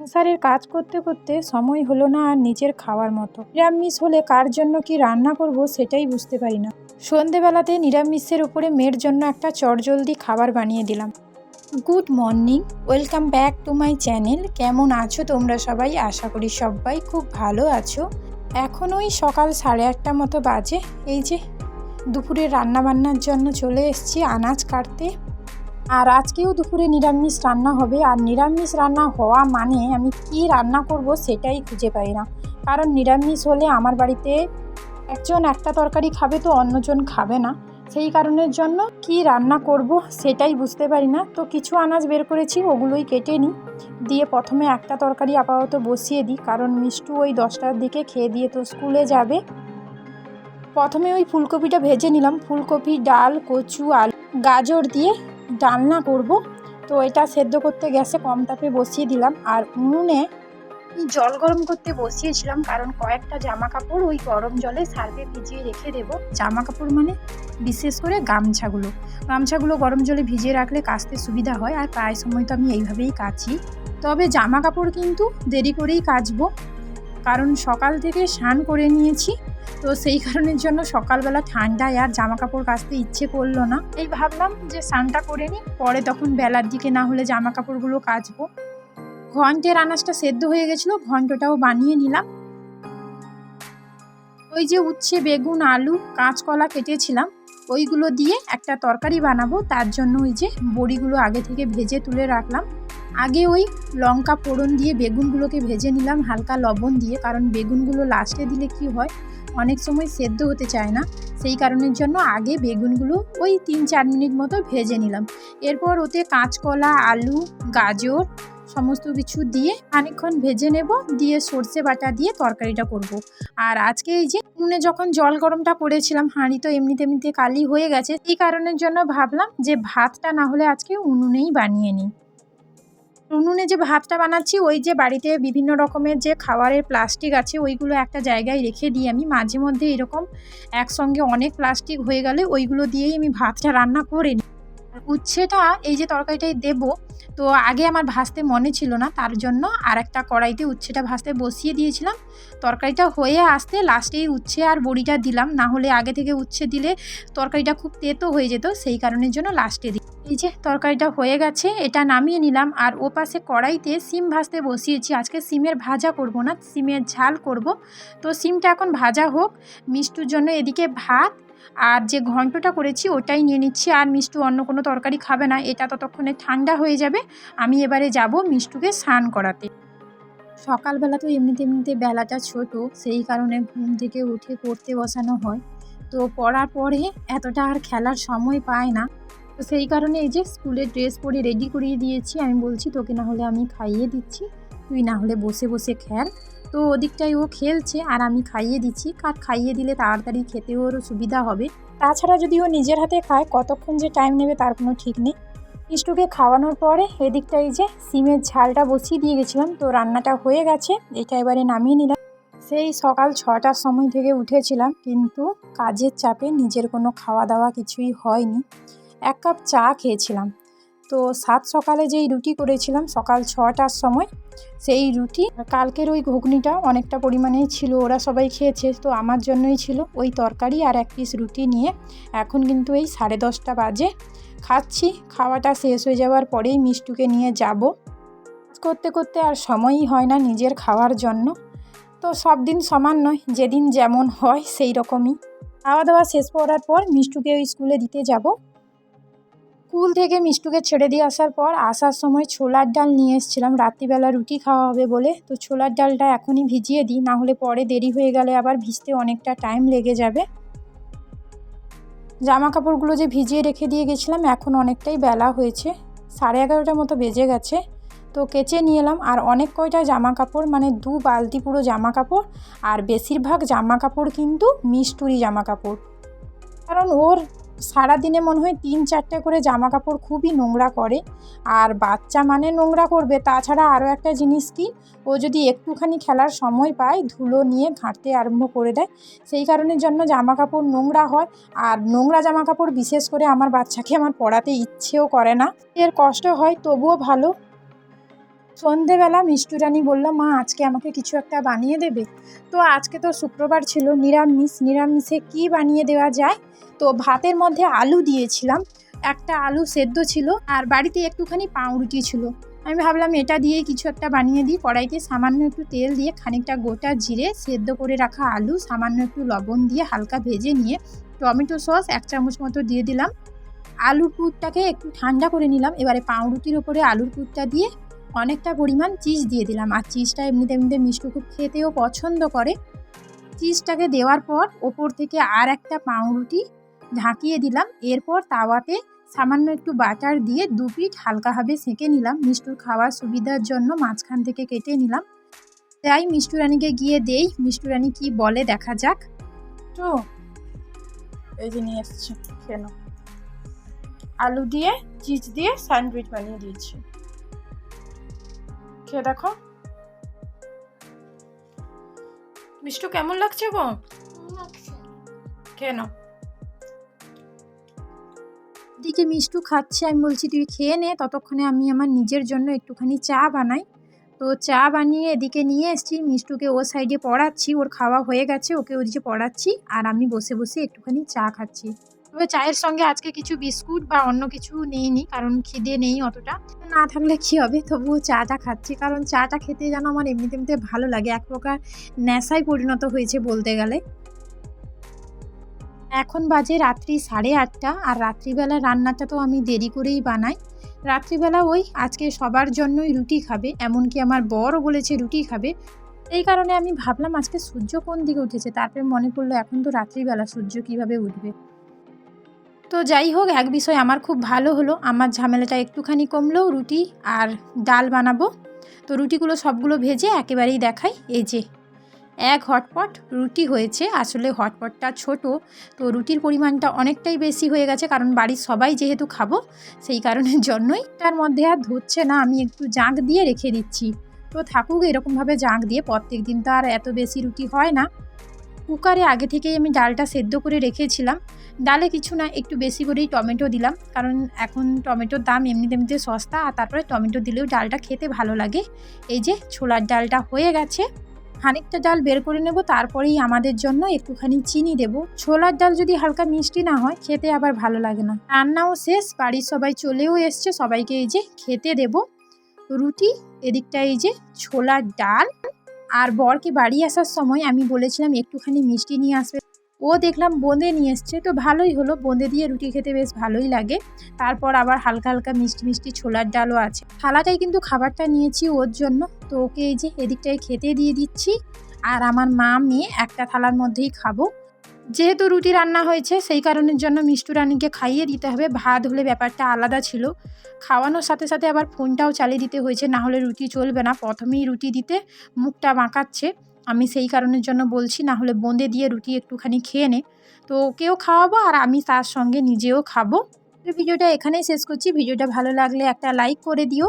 সংসারের কাজ করতে করতে সময় হলো না আর নিজের খাওয়ার মতো। নিরামিষ হলে কার জন্য কি রান্না করব সেটাই বুঝতে পারি না। সন্ধেবেলাতে নিরামিষের উপরে মেয়ের জন্য একটা চটজলদি খাবার বানিয়ে দিলাম। Good morning, welcome back to my channel. কেমন আছো তোমরা সবাই? আশা করি সবাই খুব ভালো আছো। এখন ওই সকাল সাড়ে আটটা মতো বাজে। এই যে দুপুরে রান্না বান্নার জন্য চলে এসেছি আনাজ কাটতে। আর আজকেও দুপুরে নিরামিষ রান্না হবে। আর নিরামিষ রান্না হওয়া মানে আমি কি রান্না করব সেটাই খুঁজে পাই না। কারণ নিরামিষ হলে আমার বাড়িতে একজন একটা তরকারি খাবে তো অন্যজন খাবে না। সেই কারণের জন্য কি রান্না করব সেটাই বুঝতে পারি না। তো কিছু আনাজ বের করেছি, ওগুলোই কেটে নিই। দিয়ে প্রথমে একটা তরকারি আপাতত বসিয়ে দিই। কারণ মিষ্টু ওই দশটার দিকে খেয়ে দিয়ে তো স্কুলে যাবে। প্রথমে ওই ফুলকপিটা ভেজে নিলাম। ফুলকপি, ডাল, কচু, আলু, গাজর দিয়ে ডালনা করব। তো এটা সেদ্ধ করতে গ্যাসে কম তাপে বসিয়ে দিলাম। আর উনুনে জল গরম করতে বসিয়েছিলাম, কারণ কয়েকটা জামা কাপড় ওই গরম জলে সার্ফে ভিজিয়ে রেখে দেবো। জামা কাপড় মানে বিশেষ করে গামছাগুলো। গামছাগুলো গরম জলে ভিজিয়ে রাখলে কাচতে সুবিধা হয়, আর প্রায় সময় তো আমি এইভাবেই কাচি। তবে জামা কাপড় কিন্তু দেরি করেই কাচবো, কারণ সকাল থেকে স্নান করে নিয়েছি। তো সেই কারণের জন্য সকালবেলা ঠান্ডায় আর জামা কাপড় কাচতে ইচ্ছে করল না। এই ভাবলাম যে স্নানটা করে নিই, পরে তখন বেলার দিকে না হলে জামা কাপড়গুলো কাচবো। ঘন্টের আনাজটা সেদ্ধ হয়ে গেছিল, ঘন্টটাও বানিয়ে নিলাম। ওই যে উচ্ছে, বেগুন, আলু, কাঁচকলা কেটেছিলাম, ওইগুলো দিয়ে একটা তরকারি বানাবো। তার জন্য ওই যে বড়িগুলো আগে থেকে ভেজে তুলে রাখলাম। আগে ওই লঙ্কা ফোড়ন দিয়ে বেগুনগুলোকে ভেজে নিলাম, হালকা লবণ দিয়ে, কারণ বেগুনগুলো লাস্টে দিলে কি হয় অনেক সময় সেদ্ধ হতে চায় না। সেই কারণের জন্য আগে বেগুনগুলো ওই তিন চার মিনিট মতো ভেজে নিলাম। এরপর ওতে কাঁচকলা, আলু, গাজর সমস্ত কিছু দিয়ে খানিকক্ষণ ভেজে নেব। দিয়ে সর্ষে বাটা দিয়ে তরকারিটা করব। আর আজকে এই যে উনুনে যখন জল গরমটা করেছিলাম হাঁড়ি তো এমনিতে এমনিতে কালি হয়ে গেছে। এই কারণের জন্য ভাবলাম যে ভাতটা না হলে আজকে উনুনেই বানিয়ে নিই। উনুনে যে ভাতটা বানাচ্ছি, ওই যে বাড়িতে বিভিন্ন রকমের যে খাবারের প্লাস্টিক আছে, ওইগুলো একটা জায়গায় রেখে দিই আমি মাঝে মধ্যে এরকম একসঙ্গে অনেক প্লাস্টিক হয়ে গেলে, ওইগুলো দিয়েই আমি ভাতটা রান্না করে নিই উচ্ছেটা এই যে তরকারিটাই দেব, তো আগে আমার ভাজতে মনে ছিল না, তার জন্য আর একটা কড়াইতে উচ্ছেটা ভাজতে বসিয়ে দিয়েছিলাম। তরকারিটা হয়ে আসতে লাস্টেই উচ্ছে আর বড়িটা দিলাম, না হলে আগে থেকে উচ্ছে দিলে তরকারিটা খুব তেতো হয়ে যেত, সেই কারণের জন্য লাস্টে দিই এই যে তরকারিটা হয়ে গেছে, এটা নামিয়ে নিলাম, আর ও পাশে কড়াইতে সিম ভাজতে বসিয়েছি। আজকে সিমের ভাজা করব না, সিমের ঝাল করব। তো সিমটা এখন ভাজা হোক, মিষ্টুর জন্য এদিকে ভাত আর যে ঘন্টটা করেছি ওটাই নিয়ে নিচ্ছি। আর মিষ্টু অন্য কোনো তরকারি খাবে না, এটা ততক্ষণে ঠান্ডা হয়ে যাবে। আমি এবারে যাব মিষ্টুকে স্নান করাতে। সকালবেলা তো এমনিতে এমনিতে বেলাটা ছোট, সেই কারণে ঘুম থেকে উঠে পড়তে বসানো হয়। তো পড়ার পরে এতটা আর খেলার সময় পায় না। তো সেই কারণে এই যে স্কুলের ড্রেস পরে রেডি করিয়ে দিয়েছি, আমি বলছি তোকে না হলে আমি খাইয়ে দিচ্ছি। তুই না হলে বসে বসে খেল। তো ওদিকটায় ও খেলছে আর আমি খাইয়ে দিচ্ছি। কার খাইয়ে দিলে তাড়াতাড়ি খেতে ওর সুবিধা হবে। তাছাড়া যদি ও নিজের হাতে খায়, কতক্ষণ যে টাইম নেবে তার কোনো ঠিক নেই। মিষ্টুকে খাওয়ানোর পরে এদিকটাই যে সিমের ঝালটা বসিয়ে দিয়ে গেছিলাম, তো রান্নাটা হয়ে গেছে। এটা এবারে নামিয়ে নিলাম। সেই সকাল ছটার সময় থেকে উঠেছিলাম, কিন্তু কাজের চাপে নিজের কোনো খাওয়া দাওয়া কিছুই হয়নি। এক কাপ চা খেয়েছিলাম। তো সাত সকালে যেই রুটি করেছিলাম, সকাল ছটার সময়, সেই রুটি, কালকের ওই ঘুগনিটা অনেকটা পরিমাণেই ছিল, ওরা সবাই খেয়েছে, তো আমার জন্যই ছিল ওই তরকারি আর এক পিস রুটি নিয়ে। এখন কিন্তু এই সাড়ে দশটা বাজে। খাচ্ছি, খাওয়াটা শেষ হয়ে যাওয়ার পরেই মিষ্টুকে নিয়ে যাব। করতে করতে আর সময়ই হয় না নিজের খাওয়ার জন্য। তো সব দিন সমান নয়, যেদিন যেমন হয় সেই রকমই। খাওয়া দাওয়া শেষ করার পর মিষ্টুকে ওই স্কুলে দিতে যাব। স্কুল থেকে মিষ্টুকে ছেড়ে দিয়ে আসার পর আসার সময় ছোলার ডাল নিয়ে এসেছিলাম। রাত্রিবেলা রুটি খাওয়া হবে বলে। তো ছোলার ডালটা এখনই ভিজিয়ে দিই, না হলে পরে দেরি হয়ে গেলে আবার ভিজতে অনেকটা টাইম লেগে যাবে। জামা কাপড়গুলো যে ভিজিয়ে রেখে দিয়ে গেছিলাম, এখন অনেকটাই বেলা হয়েছে। সাড়ে এগারোটার মতো বেজে গেছে। তো কেচে নিয়ে এলাম। আর অনেক কয়টা জামা কাপড় মানে দু বালতি পুরো জামা কাপড় আর বেশিরভাগ জামা কাপড় কিন্তু মিষ্টুরি জামা কাপড় কারণ ওর সারাদিনে মনে হয় তিন চারটে করে জামা কাপড় খুবই নোংরা করে। আর বাচ্চা মানে নোংরা করবে, তাছাড়া আরও একটা জিনিস কি, ও যদি একটুখানি খেলার সময় পায়, ধুলো নিয়ে ঘাঁটতে আরম্ভ করে দেয়, সেই কারণের জন্য জামা কাপড় নোংরা হয়। আর নোংরা জামা কাপড় বিশেষ করে আমার বাচ্চাকে আমার পড়াতে ইচ্ছেও করে না। এর কষ্ট হয়, তবুও ভালো। সন্ধেবেলা মিষ্টু রানী বলল, মা, আজকে আমাকে কিছু একটা বানিয়ে দেবে? তো আজকে তো শুক্রবার ছিল, নিরামিষ, নিরামিষে কি বানিয়ে দেওয়া যায়? তো ভাতের মধ্যে আলু দিয়েছিলাম, একটা আলু সেদ্ধ ছিল, আর বাড়িতে একটুখানি পাউরুটি ছিল। আমি ভাবলাম, এটা দিয়ে কিছু একটা বানিয়ে দিই, কড়াইতে সামান্য একটু তেল দিয়ে খানিকটা গোটা জিরে সেদ্ধ করে রাখা আলু, সামান্য একটু লবণ দিয়ে হালকা ভেজে নিয়ে টমেটো সস এক চামচ মতো দিয়ে দিলাম। আলুর পুরটাকে একটু ঠান্ডা করে নিলাম, এবারে পাউরুটির ওপরে আলুর পুরটা দিয়ে অনেকটা পরিমাণ চিজ দিয়ে দিলাম। আর চিজটা এমনিতে এমনিতে মিষ্টু খুব খেতেও পছন্দ করে। চিজটাকে দেওয়ার পর ওপর থেকে আর একটা পাউরুটি ঢাকিয়ে দিলাম। এরপর তাওয়াতে সামান্য একটু বাটার দিয়ে দু পিঠ হালকাভাবে সেঁকে নিলাম। মিষ্টুর খাওয়ার সুবিধার জন্য মাঝখান থেকে কেটে নিলাম। তাই মিষ্টু রানীকে গিয়ে দেই। মিষ্টু রানী কি বলে দেখা যাক। তো, এই যে নিয়ে এসছি কেন আলু দিয়ে, চিজ দিয়ে, স্যান্ডউইচ বানিয়ে দিয়েছি। খেয়ে দেখো। মিষ্টু কেমন লাগছে গো? কেন দিকে মিষ্টু খাচ্ছে আমি বলছি তুই খেয়ে নে ততক্ষণে আমি আমার নিজের জন্য একটুখানি চা বানাই। তো চা বানিয়ে এদিকে নিয়ে এসেছি মিষ্টুকে ও সাইডে পড়াচ্ছি ওর খাওয়া হয়ে গেছে ওকে ওদিকে পড়াচ্ছি আর আমি বসে বসে একটুখানি চা খাচ্ছি। তবে চায়ের সঙ্গে আজকে কিছু বিস্কুট বা অন্য কিছু নেইনি, কারণ খিদে নেই অতটা। না থাকলে কী হবে? তবুও চাটা খাচ্ছি, কারণ চাটা খেতে যেন আমার এমনিতে এমনিতে ভালো লাগে, এক প্রকার নেশায় পরিণত হয়েছে বলতে গেলে। এখন বাজে রাত্রি সাড়ে আটটা, আর রাত্রিবেলা রান্নাটা তো আমি দেরি করেই বানাই। রাত্রিবেলা ওই আজকে সবার জন্যই রুটি খাবে, এমনকি আমার বরও বলেছে রুটি খাবে। এই কারণে আমি ভাবলাম আজকে সূর্য কোন দিকে উঠেছে, তারপরে মনে পড়ল এখন তো রাত্রিবেলা সূর্য কীভাবে উঠবে। তো যাই হোক, এক বিষয় আমার খুব ভালো হলো। আমার ঝামেলাটা একটুখানি কমলো, রুটি আর ডাল বানাবো। তো রুটিগুলো সবগুলো ভেজে একেবারেই দেখাই। এই যে, এক হটপট রুটি হয়েছে। আসলে হটপটটা ছোট, তো রুটির পরিমাণটা অনেকটাই বেশি হয়ে গেছে। কারণ বাড়ির সবাই যেহেতু খাব, সেই কারণের জন্যই। তার মধ্যে আর ধরছে না, আমি একটু জাঁক দিয়ে রেখে দিচ্ছি। তো থাকুক, এরকমভাবে জাঁক দিয়ে প্রত্যেক দিন তো আর এত বেশি রুটি হয় না। কুকারে আগে থেকেই আমি ডালটা সেদ্ধ করে রেখেছিলাম। ডালে কিছু না, একটু বেশি করেই টমেটো দিলাম। কারণ এখন টমেটোর দাম এমনি এমনিতে সস্তা আর তারপরে টমেটো দিলেও ডালটা খেতে ভালো লাগে। এই যে ছোলার ডালটা হয়ে গেছে। খানিকটা ডাল বের করে নেব, তারপরেই আমাদের জন্য একটুখানি চিনি দেব। ছোলার ডাল যদি হালকা মিষ্টি না হয়, খেতে আবার ভালো লাগে না। রান্নাও শেষ, বাড়ির সবাই চলেও এসছে, সবাইকে এই যে খেতে দেব। রুটি এদিকটা এই যে ছোলার ডাল। আর বরকে বাড়ি আসার সময় আমি বলেছিলাম, একটুখানি মিষ্টি নিয়ে আসবে। ও দেখলাম বোঁদে নিয়ে এসছে, তো ভালোই হলো। বোঁদে দিয়ে রুটি খেতে বেশ ভালোই লাগে। তারপর আবার হালকা হালকা মিষ্টি মিষ্টি ছোলার ডালও আছে। থালাটাই কিন্তু খাবারটা নিয়েছি ওর জন্য। তো ওকে এই যে এদিকটায় খেতে দিয়ে দিচ্ছি। আর আমার মা, মেয়ে একটা থালার মধ্যেই খাব। যেহেতু রুটি রান্না হয়েছে, সেই কারণের জন্য মিষ্টু রানীকে খাইয়ে দিতে হবে। ভাত হলে ব্যাপারটা আলাদা ছিল। খাওয়ানোর সাথে সাথে আবার ফোনটাও চালিয়ে দিতে হয়েছে, না হলে রুটি চলবে না। প্রথমেই রুটি দিতে মুখটা বাঁকাচ্ছে। আমি সেই কারণের জন্য বলছি, না হলে বোঁদে দিয়ে রুটি একটুখানি খেয়ে নে। তো ওকেও খাওয়াবো আর আমি তার সঙ্গে নিজেও খাব। ভিডিওটা এখানেই শেষ করছি। ভিডিওটা ভালো লাগলে একটা লাইক করে দিও।